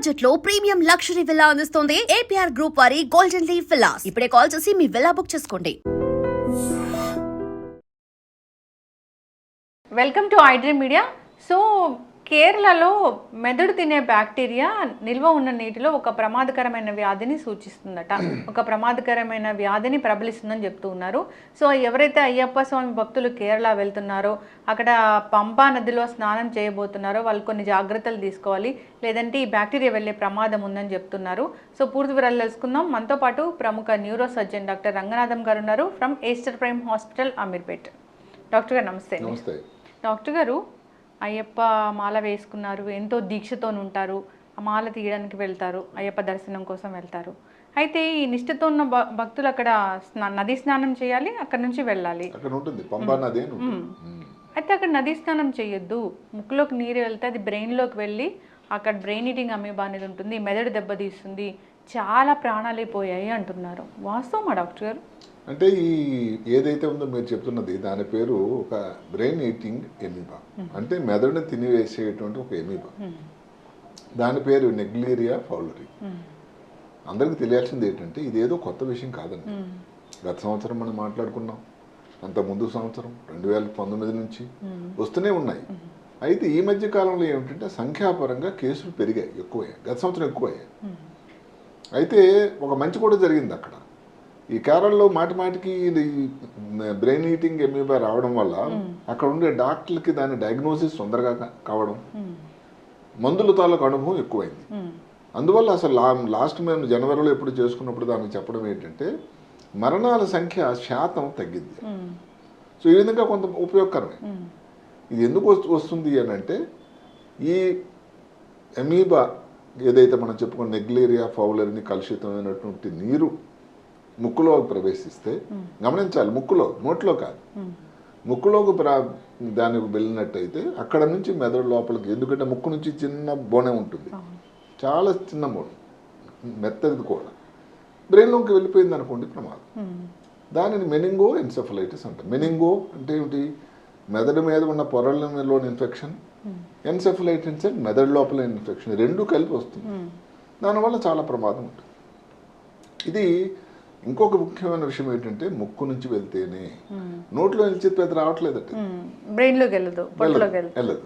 బడ్జెట్లో premium luxury villa అందిస్తోంది. APR group వారి గోల్డెన్ లీవ్ విల్లాస్ ఇప్పుడే కాల్ చేసి మీ విల్లా బుక్ చేసుకోండి. Welcome to iDream media so కేరళలో మెదడు తినే బ్యాక్టీరియా నిల్వ ఉన్న నీటిలో ఒక ప్రమాదకరమైన వ్యాధిని సూచిస్తుందట. ఒక ప్రమాదకరమైన వ్యాధిని ప్రబలిస్తుందని చెప్తూ ఉన్నారు. సో ఎవరైతే అయ్యప్ప స్వామి భక్తులు కేరళ వెళ్తున్నారో అక్కడ పంపా నదిలో స్నానం చేయబోతున్నారో వాళ్ళు కొన్ని జాగ్రత్తలు తీసుకోవాలి. లేదంటే ఈ బ్యాక్టీరియా వెళ్ళే ప్రమాదం ఉందని చెప్తున్నారు. సో పూర్తి వివరాలు తెలుసుకుందాం. మనతో పాటు ప్రముఖ neuro surgeon doctor Ranganatham garu ఉన్నారు. From Aster Prime hospital Ameerpet. Doctor garu నమస్తే. నమస్తే. డాక్టర్ గారు అయ్యప్ప మాల వేసుకున్నారు ఎంతో దీక్షతో ఉంటారు ఆ మాల తీయడానికి వెళ్తారు అయ్యప్ప దర్శనం కోసం వెళ్తారు. అయితే ఈ నిష్ఠతో ఉన్న భక్తులు అక్కడ స్నా- నదీ స్నానం చేయాలి అక్కడ నుంచి వెళ్ళాలి. అక్కడ ఉంటుంది పంబా నది అని ఉంటుంది. మ్మ్. అయితే అక్కడ నదీ స్నానం చేయొద్దు ముక్కులోకి నీరు వెళ్తే అది బ్రెయిన్లోకి వెళ్ళి అక్కడ బ్రెయిన్ ఈటింగ్ అమీబా అనేది ఉంటుంది మెదడు దెబ్బతీస్తుంది చాలా ప్రాణాలే పోయాయి అంటున్నారు. వాస్తవమా డాక్టర్ గారు? అంటే ఈ ఏదైతే ఉందో మీరు చెప్తున్నది దాని పేరు ఒక బ్రెయిన్ ఈటింగ్ ఎమిబా అంటే మెదడుని తినివేసేటువంటి ఒక ఎమిబా దాని పేరు నెగ్లీరియా ఫౌలరీ అందరికీ తెలియాల్సింది ఏంటంటే ఇదేదో కొత్త విషయం కాదండి. గత సంవత్సరం మనం మాట్లాడుకున్నాం అంత ముందు సంవత్సరం రెండు వేల పంతొమ్మిది నుంచి వస్తూనే ఉన్నాయి. అయితే ఈ మధ్య కాలంలో ఏమిటంటే సంఖ్యాపరంగా కేసులు పెరిగాయి ఎక్కువయ్యాయి. గత సంవత్సరం ఎక్కువయ్యాయి. అయితే ఒక మంచి కూడా జరిగింది అక్కడ. ఈ కేరళలో మాటి మాటికి ఇది బ్రెయిన్ ఈటింగ్ ఎమీబా రావడం వల్ల అక్కడ ఉండే డాక్టర్లకి దాని డయాగ్నోసిస్ తొందరగా కావడం. మందుల తాలూకు అనుభవం ఎక్కువైంది. అందువల్ల అసలు లాస్ట్ మేము జనవరిలో ఎప్పుడు చేసుకున్నప్పుడు దానికి చెప్పడం ఏంటంటే మరణాల సంఖ్య శాతం తగ్గింది. సో ఈ విధంగా కొంత ఉపయోగకరమే. ఇది ఎందుకు వస్తు- వస్తుంది అని అంటే ఈ ఎమీబా ఏదైతే మనం చెప్పుకున్న నెగ్లేరియా ఫౌలర్ని కలుషితమైనటువంటి నీరు ముక్కులో ప్రవేశిస్తే గమనించాలి ముక్కులో నోట్లో కాదు. ముక్కులోకి ప్రా దానికి వెళ్ళినట్టయితే అక్కడ నుంచి మెదడు లోపలికి ఎందుకంటే ముక్కు నుంచి చిన్న బోనే ఉంటుంది. చాలా చిన్న బోన్ మెత్తది కూడా. బ్రెయిన్లోకి వెళ్ళిపోయింది అనుకోండి ప్రమాదం. దానిని మెనింగో ఎన్సెఫలైటిస్ అంటారు. మెనింగో అంటే ఏమిటి? మెదడు మీద ఉన్న పొరలలోని ఇన్ఫెక్షన్ ఎన్సెఫలైటిస్ అంటే మెదడు లోపల ఇన్ఫెక్షన్ రెండు కలిపి వస్తుంది. దానివల్ల చాలా ప్రమాదం ఉంటుంది. ఇది ఇంకొక ముఖ్యమైన విషయం ఏంటంటే ముక్కు నుంచి వెళ్తేనే నోట్లో నుంచి పెద్ద రావట్లేదట బ్రెయిన్లోకి వెళ్ళదు పొట్టలోకి వెళ్ళదు.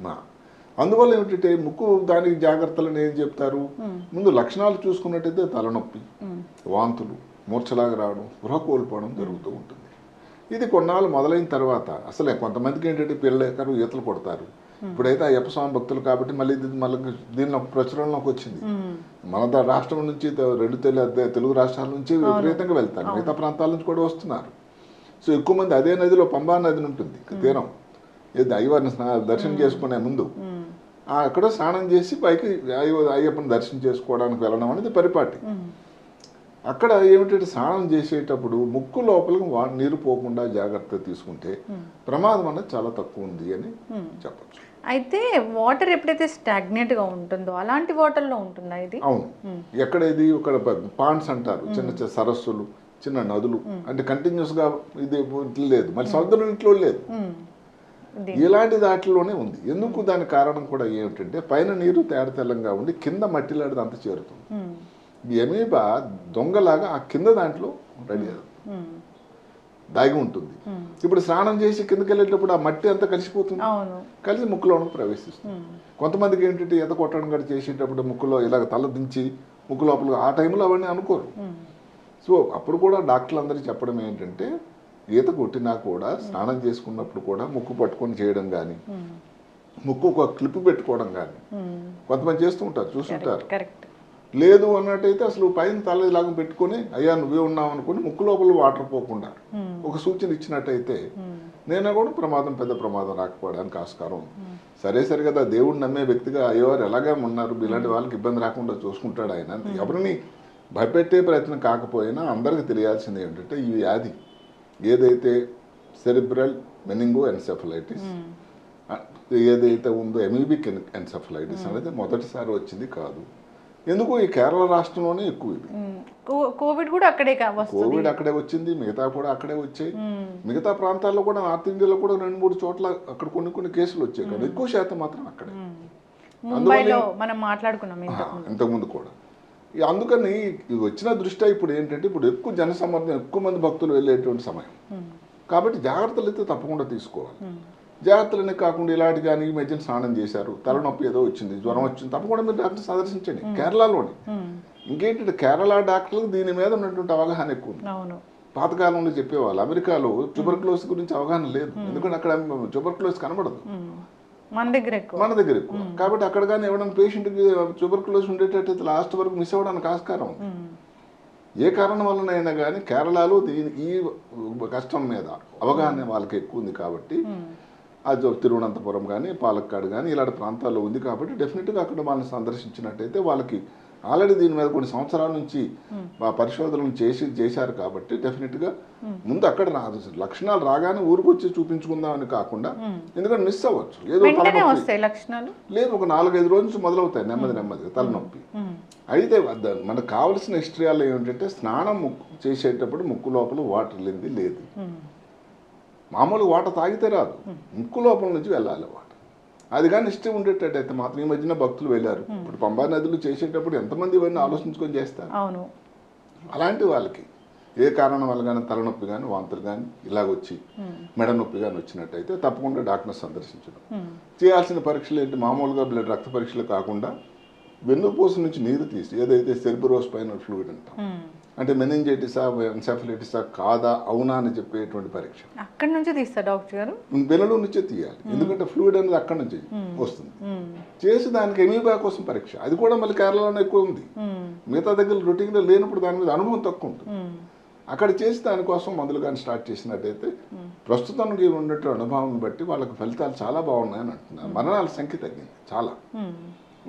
నా. అందువల్ల ఏమిటంటే ముక్కు దానికి జాగ్రత్తలు ఏం చెప్తారు? ముందు లక్షణాలు చూసుకున్నట్టయితే తలనొప్పి వాంతులు మూర్ఛలాగా రావడం గృహ కోల్పోవడం జరుగుతూ ఉంటుంది. ఇది కొన్నాళ్ళు మొదలైన తర్వాత అసలే కొంతమందికి ఏంటంటే పిల్లలు ఈతలు కొడతారు. ఇప్పుడైతే అయ్యప్ప స్వామి భక్తులు కాబట్టి మళ్ళీ ఇది మళ్ళీ దీనిలో ప్రచురణలోకి వచ్చింది. మన రాష్ట్రం నుంచి రెండు తెలు- తె- తెలుగు రాష్ట్రాల నుంచి విపరీతంగా వెళ్తారు. మిగతా ప్రాంతాల నుంచి కూడా వస్తున్నారు. సో ఎక్కువ మంది అదే నదిలో పంబా నది ఉంటుంది. తీరం. అయ్యవారిని దర్శనం చేసుకునే ముందు ఆ అక్కడ స్నానం చేసి పైకి అయ్య- అయ్యప్పని దర్శనం చేసుకోవడానికి వెళ్ళడం అనేది పరిపాటి. అక్కడ ఏమిటంటే స్నానం చేసేటప్పుడు ముక్కు లోపలికి నీరు పోకుండా జాగ్రత్త తీసుకుంటే ప్రమాదం అనేది చాలా తక్కువ ఉంది అని చెప్పచ్చు. అయితే వాటర్ ఎప్పుడైతే stagnant గా ఉంటుందో అలాంటి వాటర్లో ఉంటుందా ఇది? అవును. ఎక్కడ ఇది ఒక పాండ్స్ అంటారు చిన్న చిన్న సరస్సులు చిన్న నదులు. అంటే కంటిన్యూస్గా ఇది లేదు. మరి సముద్రం ఇంట్లో లేదు. ఇలాంటి దాటిలోనే ఉంది. ఎందుకు దాని కారణం కూడా ఏమిటంటే పైన నీరు తేడ తెల్లంగా ఉండి కింద మట్టిలాంటిది అంత చేరుతుంది. ఎమీబా దొంగలాగా ఆ కింద దాంట్లో రెడీ మ్మ్. దాగి ఉంటుంది. ఇప్పుడు స్నానం చేసి కిందకి వెళ్ళేటప్పుడు ఆ మట్టి అంతా కలిసిపోతుంది. కలిసి ముక్కులోనికి ప్రవేశిస్తుంది. కొంతమందికి ఏంటంటే ఈత కొట్టడం కూడా చేసేటప్పుడు ముక్కులో ఇలాగ తల దించి ముక్కు లోపల ఆ టైంలో అవన్నీ అనుకోరు. సో అప్పుడు కూడా డాక్టర్లు అందరికీ చెప్పడం ఏంటంటే ఈత కొట్టినా కూడా స్నానం చేసుకున్నప్పుడు కూడా ముక్కు పట్టుకొని చేయడం కానీ ముక్కు ఒక క్లిప్ పెట్టుకోవడం కానీ కొంతమంది చేస్తూ ఉంటారు చూస్తుంటారు లేదు అన్నట్టయితే అసలు పైన తల ఇలాగ పెట్టుకొని అయ్యా నువ్వే ఉన్నావు అనుకుని ముక్కు లోపల వాటర్ పోకుండా ఒక సూచన ఇచ్చినట్టయితే నేను కూడా ప్రమాదం పెద్ద ప్రమాదం రాకపోవడానికి ఆస్కారం ఉంది. సరే సరే కదా దేవుడు నమ్మే వ్యక్తిగా అయ్యేవారు ఎలాగే ఉన్నారు? ఇలాంటి వాళ్ళకి ఇబ్బంది రాకుండా చూసుకుంటాడు ఆయన ఎవరిని భయపెట్టే ప్రయత్నం కాకపోయినా అందరికీ తెలియాల్సింది ఏంటంటే ఈ వ్యాధి ఏదైతే సెరిబ్రల్ మెనింగో ఎన్సెఫలైటిస్ ఏదైతే ఉందో ఎమిబిక్ ఎన్సెఫలైటిస్ అనేది మొదటిసారి వచ్చింది కాదు. ఎందుకు ఈ కేరళ రాష్ట్రంలోనే ఎక్కువ ఇది కోవిడ్ కూడా అక్కడే కోవిడ్ అక్కడే వచ్చింది మిగతా కూడా అక్కడే వచ్చాయి. మిగతా ప్రాంతాల్లో కూడా నార్త్ ఇండియాలో కూడా రెండు మూడు చోట్ల అక్కడ కొన్ని కొన్ని కేసులు వచ్చాయి కానీ ఎక్కువ శాతం మాత్రం అక్కడే. ముంబైలో మనం మాట్లాడుకున్నాం ఇంతకుముందు కూడా. అందుకని ఇది వచ్చిన దృష్ట్యా ఇప్పుడు ఏంటంటే ఇప్పుడు ఎక్కువ జనసమర్థం ఎక్కువ మంది భక్తులు వెళ్ళేటువంటి సమయం. కాబట్టి జాగ్రత్తలు అయితే తప్పకుండా తీసుకోవాలి. జాగ్రత్తలనే కాకుండా ఇలాంటి కానీ మధ్యన స్నానం చేశారు. తలనొప్పి ఏదో వచ్చింది జ్వరం వచ్చింది. తప్పకుండా మీరు డాక్టర్ సందర్శించండి. కేరళలోని. ఇంకేంటంటే కేరళ డాక్టర్లకు దీని మీద ఉన్నటువంటి అవగాహన ఎక్కువ ఉంది. పాతకాలంలో చెప్పేవాళ్ళు అమెరికాలో ట్యూబర్క్లోస్ గురించి అవగాహన లేదు. ఎందుకంటే అక్కడ ట్యూబర్క్లోస్ కనబడదు. మన దగ్గర ఎక్కువ. మన దగ్గర ఎక్కువ. కాబట్టి అక్కడ కానీ ఎవరైనా పేషెంట్కి ట్యూబర్క్లోస్ ఉండేటట్టయితే లాస్ట్ వరకు మిస్ అవ్వడానికి ఆస్కారం. ఏ కారణం వలనైనా కానీ కేరళలో దీని ఈ కష్టం మీద అవగాహన వాళ్ళకి ఎక్కువ ఉంది కాబట్టి అది తిరువనంతపురం కానీ పాలక్కాడ్ కానీ ఇలాంటి ప్రాంతాల్లో ఉంది కాబట్టి డెఫినెట్గా అక్కడ వాళ్ళని సందర్శించినట్టయితే వాళ్ళకి ఆల్రెడీ దీని మీద కొన్ని సంవత్సరాల నుంచి పరిశోధనలు చేసి చేశారు కాబట్టి డెఫినెట్గా ముందు అక్కడ రాదు. లక్షణాలు రాగానే ఊరికి వచ్చి చూపించుకుందామని కాకుండా ఎందుకంటే మిస్ అవ్వచ్చు. ఏదో లేదు ఒక నాలుగైదు రోజుల నుంచి మొదలవుతాయి నెమ్మది నెమ్మదిగా తలనొప్పి. అయితే మనకు కావలసిన హిస్టరీలో ఏమిటంటే స్నానం చేసేటప్పుడు ముక్కు లోపల వాటర్ లేనిది లేదు. ఉమ్. మామూలుగా వాటర్ తాగితే రాదు. ముక్కు లోపల నుంచి వెళ్ళాలి వాటర్. అది కానీ ఇష్టం ఉండేటట్టయితే మాత్రం ఈ మధ్యన భక్తులు వెళ్ళారు. ఇప్పుడు పంబా నదులు చేసేటప్పుడు ఎంతమంది ఇవన్నీ ఆలోచించుకొని చేస్తారు? అవును. అలాంటి వాళ్ళకి ఏ కారణం వల్ల కానీ తలనొప్పి కానీ వాంతులు కానీ ఇలాగొచ్చి మెడ నొప్పి కానీ వచ్చినట్టయితే తప్పకుండా డాక్టర్ సందర్శించడం. చేయాల్సిన పరీక్షలు ఏంటి? మామూలుగా బ్లడ్ రక్త పరీక్షలు కాకుండా వెన్నుపూస నుంచి నీరు తీసి ఏదైతే సెర్బరోస్ పైన ఫ్లూయిడ్ అంటాం. అంటే మెనింజైటిసా ఎన్సెఫలైటిసా కాదా అవునా అని చెప్పేటువంటి పరీక్ష. అక్కడి నుంచి తీస్తా డాక్టర్ గారు? వెనులో నుంచే తీయాలి. ఎందుకంటే ఫ్లూయిడ్ అనేది అక్కడి నుంచి వస్తుంది. చేసి దానికి ఎమీబా కోసం పరీక్ష. అది కూడా మళ్ళీ కేరళలోనే ఎక్కువ ఉంది. మిగతా దగ్గర రొటీన్లో లేనప్పుడు దాని మీద అనుభవం తక్కువ ఉంటుంది. అక్కడ చేసి దానికోసం మందులు కానీ స్టార్ట్ చేసినట్టయితే ప్రస్తుతానికి ఉన్నట్టు అనుభవం బట్టి వాళ్ళకి ఫలితాలు చాలా బాగున్నాయని అంటున్నారు. మరణాల సంఖ్య తగ్గింది చాలా.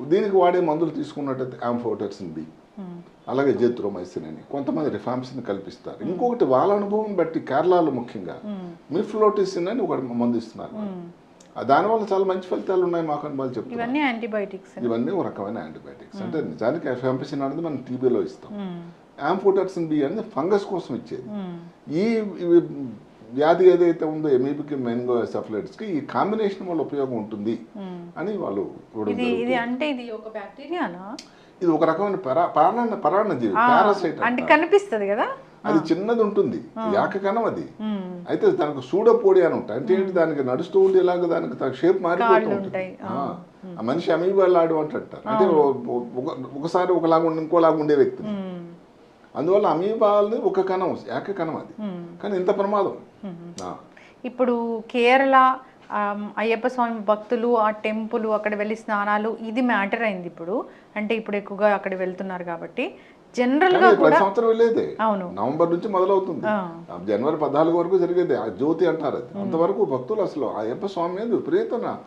దీనికి వాడే మందులు తీసుకున్నట్టయితే ఆంఫోటర్సిన్ బి. అలాగే జెత్రోమైసిన్ అని కొంతమంది రిఫామ్సిన్ కల్పిస్తారు. ఇంకొకటి వాళ్ళ అనుభవం బట్టి కేరళలో ముఖ్యంగా మిఫ్లోటిసిన్ అని ఒక మందు ఇస్తున్నారు వాళ్ళు. ఆ దానివల్ల చాలా మంచి ఫలితాలు ఉన్నాయి మాకు అని వాళ్ళు చెప్తున్నారు. ఇవన్నీ యాంటీబయాటిక్స్ ఇవన్నీ ఒక రకమైన యాంటీబయాటిక్స్. అంటే నిజానికి ఎఫ్ఎంపిసిన్ అనేది మనం టీబీలో ఇస్తాం. యాంఫోటర్సిన్ బి అనేది ఫంగస్ కోసం ఇచ్చేది. ఈ వ్యాధి ఏదైతే ఉందో ఎమీబికి మెన్గో సెఫలైటిస్కి ఈ కాంబినేషన్ వల్ల ఉపయోగం ఉంటుంది అని వాళ్ళు. ఇది అంటే ఇది ఒక బ్యాక్టీరియానా ఇది ఒక రకమైన పరా పరాణ పరాణ జీవి పారాసైట్ అంటే కనిపిస్తుంది కదా? అది చిన్నది ఉంటుంది యాకకణం అది. ఉమ్. అయితే దానికి సూడపోడి అని ఉంటాయి. అంటే ఏంటి దానికి నడుస్తూ ఉంటే ఇలాగ దానికి షేప్ మారిపోతూ ఉంటుంది. ఉంటాయి. ఆ. మనిషి అమీబాలాడు అంటారు అంటే ఒకసారి ఒకలాగా ఉండి ఇంకోలాగా ఉండే వ్యక్తి. అందువల్ల అమీబాల్ని ఒక కణం ఏక కణం అది కానీ ఇంత ప్రమాదం. ఇప్పుడు కేరళ అయ్యప్ప స్వామి భక్తులు ఆ టెంపుల్ అక్కడ వెళ్ళి స్నానాలు ఇది మ్యాటర్ అయింది ఇప్పుడు. అంటే ఇప్పుడు ఎక్కువగా అక్కడ వెళ్తున్నారు కాబట్టి. జనరల్గా కూడా సంవత్సరం వెళ్ళేదే. అవును. నవంబర్ నుంచి మొదలవుతుంది. జనవరి పద్నాలుగు వరకు జరిగేది. ఆ జ్యోతి అంటారు అది. అంతవరకు భక్తులు అసలు ఆ అయ్యప్ప స్వామి మీద విపరీతన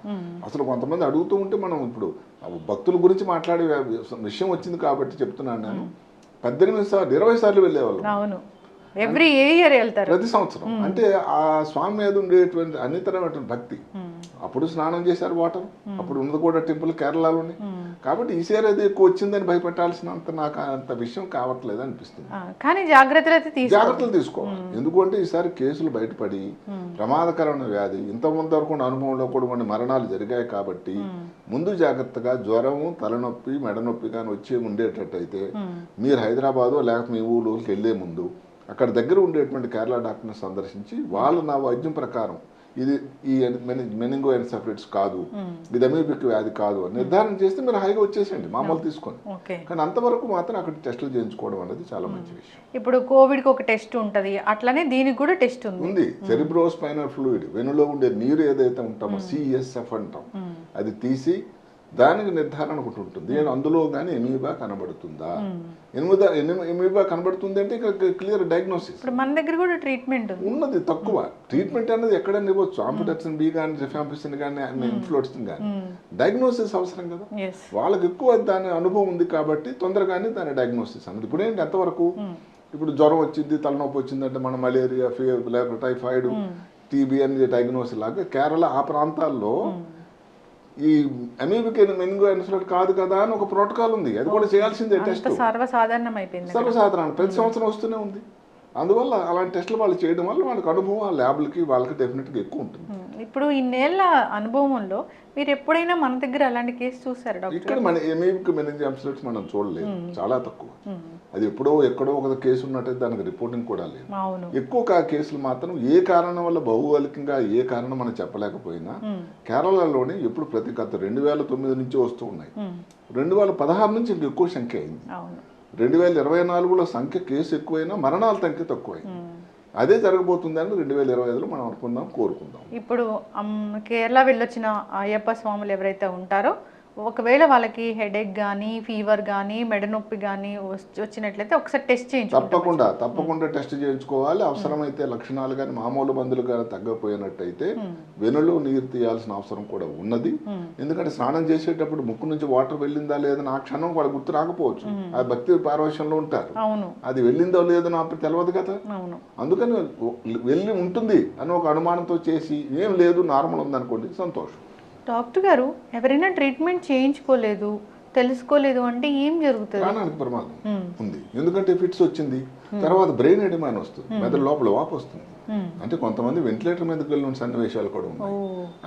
అసలు కొంతమంది అడుగుతూ ఉంటే మనం ఇప్పుడు భక్తుల గురించి మాట్లాడే విషయం వచ్చింది కాబట్టి చెప్తున్నాను నేను. పద్దెనిమిది సార్లు ఇరవై సార్లు వెళ్ళేవాళ్ళం. అవును. ఎవ్రీ ఇయర్ వెళ్తారు. ప్రతి సంవత్సరం. అంటే ఆ స్వామి మీద ఉండేటువంటి అన్నితరమైనటువంటి భక్తి. అప్పుడు స్నానం చేశారు వాటర్. అప్పుడు ఉన్నది కూడా టెంపుల్ కేరళలోనే. కాబట్టి ఈసారి అది ఎక్కువ వచ్చిందని భయపెట్టాల్సినంత నాకు అంత విషయం కావట్లేదు అనిపిస్తుంది. కానీ జాగ్రత్తలు అయితే జాగ్రత్తలు తీసుకోవాలి. ఎందుకంటే ఈసారి కేసులు బయటపడి ప్రమాదకరమైన వ్యాధి ఇంత ముందు వరకు అనుభవంలో కూడా కొన్ని మరణాలు జరిగాయి కాబట్టి ముందు జాగ్రత్తగా జ్వరము తలనొప్పి మెడనొప్పి కానీ వచ్చి ఉండేటట్టయితే మీరు హైదరాబాదు లేకపోతే మీ ఊళ్ళోకి వెళ్ళే ముందు అక్కడ దగ్గర ఉండేటువంటి కేరళ డాక్టర్ని సందర్శించి వాళ్ళు నా వైద్యం ప్రకారం ఇది ఈ మెనింగో ఎన్సెఫలిట్స్ కాదు ఇది అమీబిక్ వ్యాధి కాదు అని నిర్ధారణ చేస్తే మీరు హైగా వచ్చేసేయండి మామూలు తీసుకొని. ఓకే. కానీ అంతవరకు మాత్రం అక్కడ టెస్టులు చేయించుకోవడం అనేది చాలా మంచి విషయం. ఇప్పుడు కోవిడ్కి ఒక టెస్ట్ ఉంటది అట్లనే దీనికి కూడా టెస్ట్ ఉంది. ఉంది. సెరిబ్రో స్పైనల్ ఫ్లూయిడ్ వెనులో ఉండే నీరు ఏదైతే ఉంటామో సిఎస్ఎఫ్ అంటాం అది తీసి దానికి నిర్ధారణ ఒకటి ఉంటుంది. అందులో కానీ ఎమీబా కనబడుతుందా? ఎనిమిదా ఎమీబా కనబడుతుంది అంటే ఇక క్లియర్ డయాగ్నోసిస్. మన దగ్గర కూడా ట్రీట్మెంట్ ఉన్నది తక్కువ. ట్రీట్మెంట్ అనేది ఎక్కడైనా ఇవ్వచ్చు. ఆంపిటర్సిన్ బి కానీ రిఫాంపిసిన్ కానీ ఇన్ఫ్లోట్సిన్ కానీ డయాగ్నోసిస్ అవసరం కదా? వాళ్ళకి ఎక్కువ దాని అనుభవం ఉంది కాబట్టి తొందరగానే దాని డయాగ్నోసిస్ అన్నది. ఇప్పుడు ఏంటి ఎంతవరకు? ఇప్పుడు జ్వరం వచ్చింది తలనొప్పి వచ్చిందంటే మన మలేరియా ఫీవర్ లేకపోతే టైఫాయిడ్ టీబీ అనేది డయాగ్నోసిస్ లాగా కేరళ ఆ ప్రాంతాల్లో ఈ అమీబిక్ మెనింగో ఎన్సలట్ కాదు కదా అని ఒక ప్రోటోకాల్ ఉంది. అది కూడా చేయాల్సిందే టెస్ట్. సర్వసాధారణం అయిపోయింది సర్వసాధారణ. ప్రతి సంవత్సరం వస్తూనే ఉంది. అందువల్ల అలాంటి టెస్టులు వాళ్ళు చేయడం వల్ల వాళ్ళకి అనుభవం ఆ ల్యాబ్లకి వాళ్ళకి డెఫినెట్గా ఎక్కువ ఉంటుంది. ఇప్పుడు ఇన్నేళ్ళ అనుభవంలో మీరు ఎప్పుడైనా మన దగ్గర అలాంటి కేసు చూసారు డాక్టర్ ఇక్కడ మన ఎమీకి మెనింజామ్స్లెట్స్ మనం చూడలేదు. చాలా తక్కువ. అది ఎప్పుడో ఎక్కడో ఒక కేసు ఉన్నట్టయితే దానికి రిపోర్టింగ్ కూడా లేదు. ఎక్కువ కేసులు మాత్రం ఏ కారణం వల్ల భౌగోళికంగా ఏ కారణం మనం చెప్పలేకపోయినా కేరళలోనే ఎప్పుడు ప్రతి గత రెండు వేల తొమ్మిది నుంచి వస్తూ ఉన్నాయి. రెండు వేల పదహారు నుంచి ఇంక ఎక్కువ సంఖ్య అయింది. రెండు వేల ఇరవై నాలుగులో సంఖ్య కేసు ఎక్కువైనా మరణాల సంఖ్య తక్కువైంది. అదే జరగబోతుందని రెండు వేల ఇరవై ఐదులో మనం అనుకుందాం కోరుకుందాం. ఇప్పుడు కేరళ వెళ్ళొచ్చిన అయ్యప్ప స్వాములు ఎవరైతే ఉంటారో ఒకవేళ వాళ్ళకి హెడేక్ కానీ ఫీవర్ కానీ మెడ నొప్పి కానీ వచ్చినట్లయితే ఒకసారి టెస్ట్ చేయించుకుంటాం తప్పకుండా తప్పకుండా టెస్ట్ చేయించుకోవాలి. అవసరమైతే లక్షణాలు కానీ మామూలు మందులు కానీ తగ్గపోయినట్టయితే వెనులు నీరు తీయాల్సిన అవసరం కూడా ఉన్నది. ఎందుకంటే స్నానం చేసేటప్పుడు ముక్కు నుంచి వాటర్ వెళ్ళిందా లేదని ఆ క్షణం వాళ్ళు గుర్తు రాకపోవచ్చు. ఆ భక్తి పారవశ్యంలో ఉంటారు. అవును. అది వెళ్ళిందో లేదో నాకు తెలియదు కదా. అవును. అందుకని వెళ్ళి ఉంటుంది అని ఒక అనుమానంతో చేసి ఏం లేదు నార్మల్ ఉందనుకోండి సంతోషం. డాక్టర్ గారు ఎవరైనా ట్రీట్మెంట్ చేయించుకోలేదు తెలుసుకోలేదు అంటే ఏం జరుగుతుంది? ప్రాణానికి ప్రమాదం ఉంది. ఎందుకంటే ఫిట్స్ వచ్చింది తర్వాత బ్రెయిన్ ఎడిమాన్ వస్తుంది. మెదడు లోపల వాపు వస్తుంది. అంటే కొంతమంది వెంటిలేటర్ మీదకి వెళ్ళిన సన్నివేశాలు కూడా ఉన్నాయి.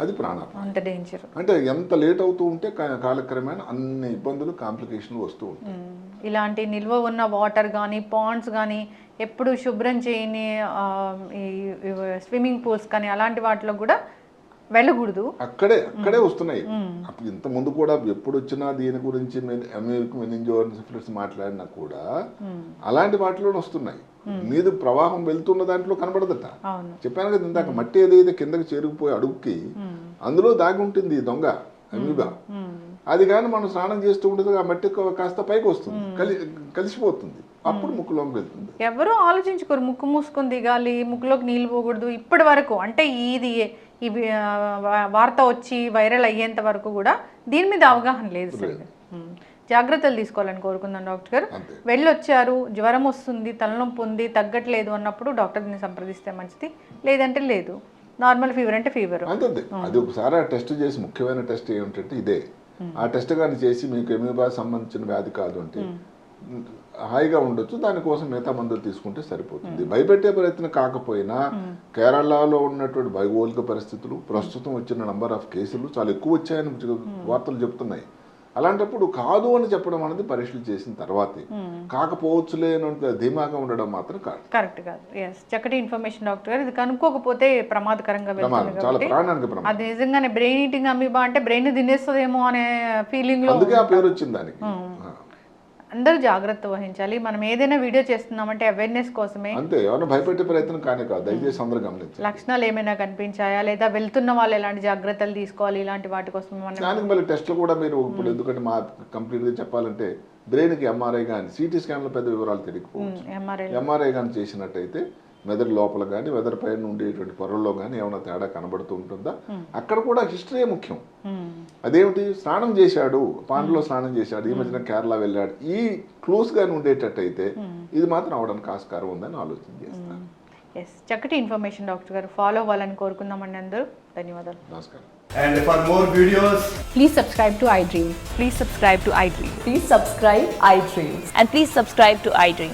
అది ప్రాణాపాయం. అంటే ఎంత లేట్ అవుతూ ఉంటే కాలక్రమేణా అన్ని ఇబ్బందులు కాంప్లికేషన్లు వస్తూ ఉంటాయి. ఇలాంటి నిల్వ ఉన్న వాటర్ కానీ పాండ్స్ కానీ ఎప్పుడు శుభ్రం చేయని స్విమ్మింగ్ పూల్స్ కానీ అలాంటి వాటిలో కూడా వెళ్ళకూడదు. అక్కడే అక్కడే వస్తున్నాయి. అప్పుడు ఇంత ముందు కూడా ఎప్పుడు వచ్చినా దీని గురించి మాట్లాడినా కూడా అలాంటి వాటిలోనే వస్తున్నాయి. మీద ప్రవాహం వెళ్తున్న దాంట్లో కనబడదట. చెప్పాను కదా ఇందాక మట్టి ఏదైతే కిందకి చేరుకుపోయి అడుగుకి అందులో దాగి ఉంటుంది ఈ దొంగ అమీబా. అది కానీ మనం స్నానం చేస్తూ ఉంటుంది ఆ మట్టి కాస్త పైకి వస్తుంది. కలి కలిసిపోతుంది. అప్పుడు ముక్కులోకి వెళ్తుంది. ఎవరు ఆలోచించుకోరు. ముక్కు మూసుకొని దిగాలి ముక్కులోకి నీళ్ళు పోకూడదు. ఇప్పటి వరకు అంటే ఇది ఈ వార్త వచ్చి వైరల్ అయ్యేంత వరకు కూడా దీని మీద అవగాహన లేదు ఉమ్. జాగ్రత్తలు తీసుకోవాలని కోరుకుందాం డాక్టర్ గారు. వెళ్ళొచ్చారు జ్వరం వస్తుంది తలనొప్పి ఉంది తగ్గట్లేదు అన్నప్పుడు డాక్టర్ని సంప్రదిస్తే మంచిది. లేదంటే లేదు. నార్మల్ ఫీవర్ అంటే ఫీవర్. అంతే అది ఒకసారి ఆ టెస్ట్ చేసి ముఖ్యమైన టెస్ట్ ఏమిటంటే ఇదే. ఆ టెస్ట్ కానీ చేసి మీకు ఎమీబా సంబంధించిన వ్యాధి కాదు అంటే హాయిగా ఉండొచ్చు దానికోసం మిగతా మందులు తీసుకుంటే సరిపోతుంది. భయపెట్టే ప్రయత్నం కాకపోయినా కేరళలో ఉన్నటువంటి భౌగోళిక పరిస్థితులు ప్రస్తుతం వచ్చిన నంబర్ ఆఫ్ కేసులు చాలా ఎక్కువ వచ్చాయని వార్తలు చెప్తున్నాయి. అలాంటప్పుడు కాదు అని చెప్పడం అనేది పరీక్షలు చేసిన తర్వాతే. కాకపోవచ్చులే అని ధీమాగా ఉండడం మాత్రం కాదు. కరెక్ట్ కాదు. చక్కటి ఇన్ఫర్మేషన్ డాక్టర్ గారు. ఇది కనుక్కోకపోతే ప్రమాదకరంగా చాలా ప్రాణానికి ప్రమాదం. అది నిజంగానే బ్రెయిన్ ఈటింగ్ అమీబా అంటే బ్రెయిన్ తినేస్తుందేమో అనే ఫీలింగ్లో అందుకే ఆ పేరు వచ్చింది దానికి. అందరూ జాగ్రత్త వహించాలి. మనం ఏదైనా వీడియో చేస్తున్నామంటే అవేర్నెస్ కోసమే అంతే ఎవరైనా భయపెట్టే ప్రయత్నం కానే కాదు. దయచేసి అందరూ గమనించాలి లక్షణాలు ఏమైనా కనిపించాయా? లేదా వెళ్తున్న వాళ్ళు ఎలాంటి జాగ్రత్తలు తీసుకోవాలి? ఇలాంటి వాటి కోసం మనం దానికి మళ్ళీ టెస్ట్లు కూడా మీరు ఇప్పుడు ఎందుకంటే మా కంప్లీట్గా చెప్పాలంటే బ్రెయిన్కి ఎంఆర్ఐ కానీ సిటీ స్కాన్లో పెద్ద వివరాలు తెలియకపోవచ్చు. ఎంఆర్ఐ ఎంఆర్ఐ కానీ చేసినట్టయితే మెదడు లోపల కానీ మెదడు పైన ఉండేటువంటి పొరల్లో కానీ ఏమైనా తేడా కనబడుతూ ఉంటుందా? అక్కడ కూడా హిస్టరీ ముఖ్యం. అదేమిటి? స్నానం చేశాడు పాండ్లో స్నానం చేశాడు ఈ మధ్యన కేరళ వెళ్ళాడు. ఈ క్లూస్ గాని ఉండేటట్టయితే ఇది మాత్రం అవడానికి ఆస్కారం ఉందని ఆలోచన చేస్తాను. ఎస్ చక్కటి ఇన్ఫర్మేషన్ డాక్టర్ గారు. ఫాలో అవ్వాలని కోరుకుందామండి అందరూ. ధన్యవాదాలు. నమస్కారం. And for more videos, Please subscribe to iDream. Please subscribe to iDream. Please subscribe iDream. And please subscribe to iDream.